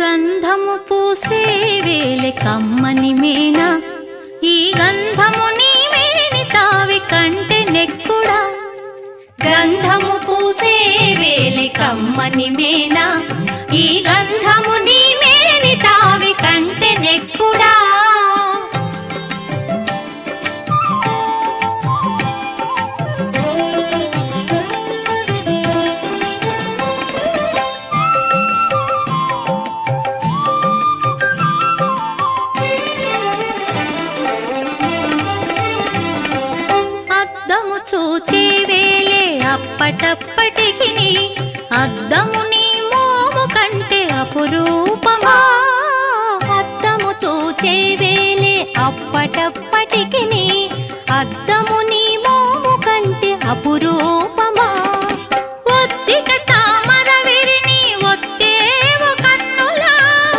గంధము పూసే వేలె కమ్మని మేనా? ఈ గంధము నీ మేని తావి కంటే నెక్కుడా? గంధము పూసే వేలె కమ్మని మేనా? ఈ గంధము నీ మే అద్దము చూచే వేలే అప్పటప్పటికి అద్దము నీ మోము కంటే అపురూపమా? అద్దము చూచే వేలే అప్పటప్పటికి అద్దము నీ మోము కంటే అపురూప